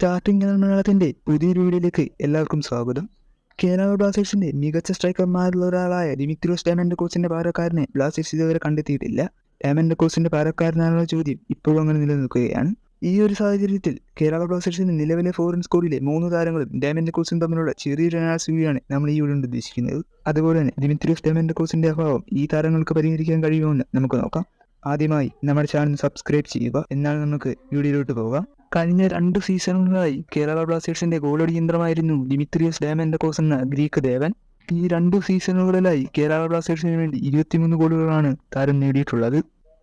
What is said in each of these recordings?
Starting മലയാളത്തിന്റെ പുതിയൊരു വീഡിയോയിലേക്ക് എല്ലാവർക്കും സ്വാഗതം. കേരള ബ്ലാസ്റ്റേഴ്സിന്റെ മികച്ച സ്ട്രൈക്കർമാരിൽ ഒരാളായ ദിമിത്രിയോസ് ഡയമൻഡ് കോച്ചിന്റെ പാരക്കാരനെ ബ്ലാസ്റ്റേഴ്സ് ഇതുവരെ കണ്ടെത്തിയിട്ടില്ല. ഡയമൻഡ് കോസിന്റെ പാരക്കാരനായുള്ള ചോദ്യം ഇപ്പോഴും അങ്ങനെ നിലനിൽക്കുകയാണ്. ഈ ഒരു സാഹചര്യത്തിൽ കേരള ബ്ലാസ്റ്റേഴ്സിന്റെ നിലവിലെ ഫോറിൻ സ്കോഡിലെ മൂന്ന് താരങ്ങളും ഡയമൻഡ് കോച്ചും തമ്മിലുള്ള ചെറിയൊരു അനാലിസിയാണ് നമ്മൾ ഈ വീഡിയോ ഉദ്ദേശിക്കുന്നത്. അതുപോലെ തന്നെ ദിമിത്രിയോസ് ഡയമൻഡ് കോസിന്റെ അഭാവം ഈ താരങ്ങൾക്ക് പരിഹരിക്കാൻ കഴിയുമെന്ന് നമുക്ക് നോക്കാം. ആദ്യമായി നമ്മുടെ ചാനൽ സബ്സ്ക്രൈബ് ചെയ്യുക. എന്നാൽ നമുക്ക് വീഡിയോയിലോട്ട് പോകാം. കഴിഞ്ഞ രണ്ട് സീസണുകളായി കേരള ബ്ലാസ്റ്റേഴ്സിന്റെ ഗോളടി യന്ത്രമായിരുന്നു ഡിമിത്രിയസ് ഡാമൻഡക്കോസ് എന്ന ഗ്രീക്ക് ദേവൻ. ഈ രണ്ട് സീസണുകളിലായി കേരള ബ്ലാസ്റ്റേഴ്സിന് വേണ്ടി ഇരുപത്തിമൂന്ന് ഗോളുകളാണ് താരം നേടിയിട്ടുള്ളത്.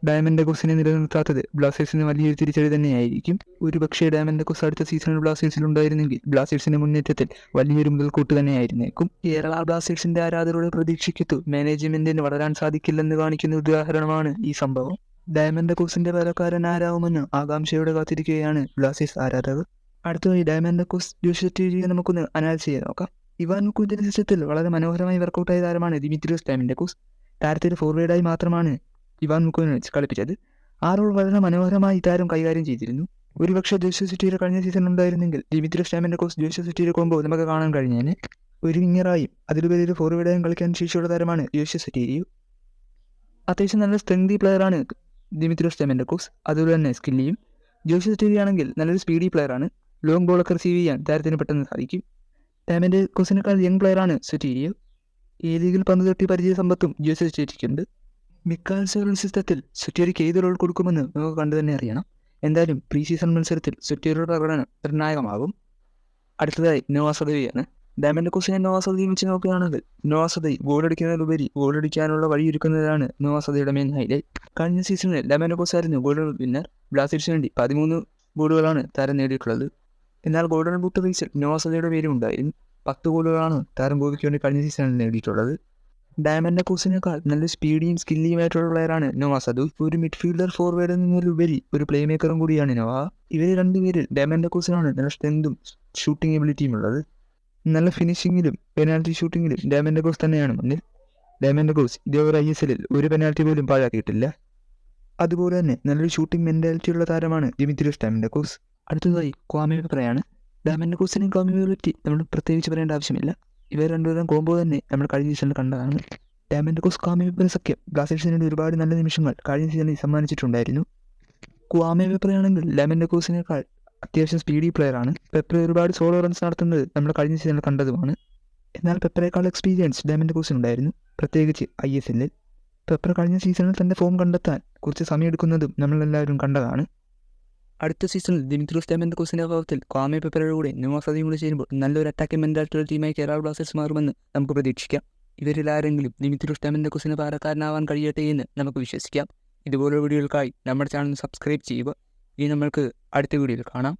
ഡയമൻഡക്കോസിനെ നിലനിർത്താത്തത് ബ്ലാസ്റ്റേഴ്സിന് വലിയൊരു തിരിച്ചടി തന്നെയായിരിക്കും. ഒരുപക്ഷെ ഡയമൻഡക്കോസ് അടുത്ത സീസണിൽ ബ്ലാസ്റ്റേഴ്സിൽ ഉണ്ടായിരുന്നെങ്കിൽ ബ്ലാസ്റ്റേഴ്സിന്റെ മുന്നേറ്റത്തിൽ വലിയൊരു മുതൽക്കൂട്ട് തന്നെയായിരുന്നേക്കും. കേരള ബ്ലാസ്റ്റേഴ്സിന്റെ ആരാധകരുടെ പ്രതീക്ഷയ്ക്കത്തു മാനേജ്മെന്റിന് വളരാൻ സാധിക്കില്ലെന്ന് കാണിക്കുന്ന ഉദാഹരണമാണ് ഈ സംഭവം. ഡയമണ്ട് കൂസിന്റെ പകരക്കാരൻ ആരാവുമെന്ന് ആകാംക്ഷയോടെ കാത്തിരിക്കുകയാണ് ബ്ലാസിസ് ആരാധകർ. അടുത്തതായി ഡയമണ്ട് കോസ് ജോഷറ്റിയെ നമുക്കൊന്ന് അനാലിസ് ചെയ്ത് നോക്കാം. ഇവാൻ മുക്കുവിന്റെ സിസ്റ്റത്തിൽ വളരെ മനോഹരമായി വർക്കൗട്ടായ താരമാണ് ദിമിത്രിയോസ് ഡയമണ്ട് കൂസ്. താരത്തിൽ ഫോർവേഡായി മാത്രമാണ് ഇവാൻ മുക്കുവിനെ കളിപ്പിച്ചത്. ആ റോൾ വളരെ മനോഹരമായി താരം കൈകാര്യം ചെയ്തിരുന്നു. ഒരുപക്ഷെ ജോഷ്യ സിറ്റിയുടെ കഴിഞ്ഞ സീസൺ ഉണ്ടായിരുന്നെങ്കിൽ ദിമിത്രിയോസ് ഡയമണ്ട് കോസ് ജോഷ്യ സിറ്റിയുടെ കോമ്പോ നമുക്ക് കാണാൻ കഴിഞ്ഞേനെ. ഒരു വിങ്ങറായും അതിലുപരി ഒരു ഫോർവേഡായും കളിക്കാൻ ശേഷിയുള്ള താരമാണ് ജോഷ്യ സിറ്റിയു അത്യാവശ്യം നല്ല സ്ട്രെങ്തി പ്ലെയറാണ് ദിമിത്രോസ് ടെമൻഡക്കോസ് അതുപോലെ തന്നെ സ്കില്ലിയും ജോഷി സ്റ്റീവി ആണെങ്കിൽ നല്ലൊരു സ്പീഡി പ്ലെയറാണ് ലോങ് ബോളൊക്കെ റിസീവ് ചെയ്യാൻ താരത്തിന് പെട്ടെന്ന് സാധിക്കും. ടെമന്റെ കോസിനേക്കാൾ യങ് പ്ലെയറാണ് സുറ്റീരിയോ ഈ ലീഗിൽ പന്ത് തട്ടി പരിചയ സമ്പത്തും ജോഷി സ്റ്റേറ്റിക്കുണ്ട് മിക്കാൽസുകളുടെ സിസ്റ്റത്തിൽ സുറ്റേരിക്ക് ഏത് റോൾ കൊടുക്കുമെന്ന് നമുക്ക് കണ്ടു തന്നെ അറിയണം. എന്തായാലും പ്രീ സീസൺ മത്സരത്തിൽ സുറ്റേരിയുടെ പ്രകടനം നിർണായകമാകും. അടുത്തതായി നോവാസദവിയാണ് ഡയമണ്ട് കോസിനെ നോവാസദയും വെച്ച് നോക്കുകയാണെങ്കിൽ നോവാസദി ഗോളടിക്കുന്നതിലുപരി ഗോളടിക്കാനുള്ള വഴിയൊരുക്കുന്നതാണ് നോവാസദയുടെ മെയിൻ ഹൈലൈറ്റ് കഴിഞ്ഞ സീസണിൽ ഡയമണ്ട് കുസായിരുന്നു ഗോൾഡൻ വിന്നർ ബ്ലാസ്റ്റേഴ്സിന് വേണ്ടി പതിമൂന്ന് ഗോളുകളാണ് താരം നേടിയിട്ടുള്ളത്. എന്നാൽ ഗോൾഡൻ ബൂട്ട് റേസിൽ നോവാസദയുടെ പേരും ഉണ്ടായിരുന്നു. പത്ത് ഗോളുകളാണ് താരം ഗോപിക്ക് വേണ്ടി കഴിഞ്ഞ സീസണിൽ നേടിയിട്ടുള്ളത്. ഡയമണ്ട് കോസിനേക്കാൾ നല്ല സ്പീഡിയും സ്കില്ലിയുമായിട്ടുള്ള പ്ലെയറാണ് നോവാസദു ഒരു മിഡ്ഫീൽഡർ ഫോർവേഡ് എന്നതിലുപരി ഒരു പ്ലേ മേക്കറും കൂടിയാണ് നോവ. ഇവർ രണ്ടുപേരിൽ ഡയമണ്ട് കോസിനാണ് നല്ല സ്ട്രെങ്തും ഷൂട്ടിംഗ് എബിലിറ്റിയും ഉള്ളത്. നല്ല ഫിനിഷിങ്ങിലും പെനാൽറ്റി ഷൂട്ടിങ്ങിലും ഡയമൻഡ് കോസ് തന്നെയാണ് മുന്നിൽ ഡയമൻഡ് കോസ് ഇതേവരെ ഐ എസ് എല്ലിൽ ഒരു പെനാൽറ്റി പോലും പാഴാക്കിയിട്ടില്ല. അതുപോലെ തന്നെ നല്ലൊരു ഷൂട്ടിംഗ് മെന്റാലിറ്റി ഉള്ള താരമാണ് ദിമിത്രിയോസ് ഡയമൻഡ് കോസ് അടുത്തതായി ക്വാമി പറയാണ് ഡയമൻഡ് കോസിനെയും ക്വാമി പറ്റി നമ്മൾ പ്രത്യേകിച്ച് പറയേണ്ട ആവശ്യമില്ല. ഇവർ രണ്ടുപേരും കോമ്പോ തന്നെ നമ്മൾ കഴിഞ്ഞ സീസണിൽ കണ്ടതാണ്. ഡയമൻഡ് കോസ് ക്വാമി പെപ്പർ സഖ്യം. ബ്ലാസ്റ്റേഴ്സിന് ഒരുപാട് നല്ല നിമിഷങ്ങൾ കഴിഞ്ഞ സീസണിൽ സമ്മാനിച്ചിട്ടുണ്ടായിരുന്നു. ക്വാമി പേപ്പറാണെങ്കിൽ ഡയമൻഡ് കോസിനേക്കാൾ അത്യാവശ്യം സ്പീഡി പ്ലെയറാണ് പെപ്പർ ഒരുപാട് സോളോ റൺസ് നടത്തുന്നത് നമ്മൾ കഴിഞ്ഞ സീസണിൽ കണ്ടതുമാണ്. എന്നാൽ പെപ്പറേക്കാൾ എക്സ്പീരിയൻസ് ഡയമണ്ട് കോസിനുണ്ടായിരുന്നു പ്രത്യേകിച്ച് ഐ എസ് എല്ലിൽ പെപ്പർ കഴിഞ്ഞ സീസണിൽ തന്റെ ഫോം കണ്ടെത്താൻ കുറച്ച് സമയമെടുക്കുന്നതും നമ്മളെല്ലാവരും കണ്ടതാണ്. അടുത്ത സീസണിൽ ദിമിത്രോസ് ഡയമണ്ട് കോസിന്റെ അഭാവത്തിൽ ക്വാമെ പെപ്പറയുടെ കൂടെ ന്യൂമാസതയും കൂടി ചേരുമ്പോൾ നല്ലൊരു അറ്റാക്കിംഗ് മെന്റാലിറ്റിയുള്ള ടീമായി കേരള ബ്ലാസ്റ്റേഴ്സ് മാറുമെന്ന് നമുക്ക് പ്രതീക്ഷിക്കാം. ഇവരിൽ ആരെങ്കിലും ദിമിത്രോസ് ഡയമണ്ട് കോസിന് പാരക്കാരനാവാൻ കഴിയട്ടെ എന്ന് നമുക്ക് വിശ്വസിക്കാം. ഇതുപോലുള്ള വീഡിയോകൾക്കായി നമ്മുടെ ചാനൽ സബ്സ്ക്രൈബ് ചെയ്യുക. ഇനി നമ്മൾക്ക് അടുത്ത വീഡിയോയിൽ കാണാം.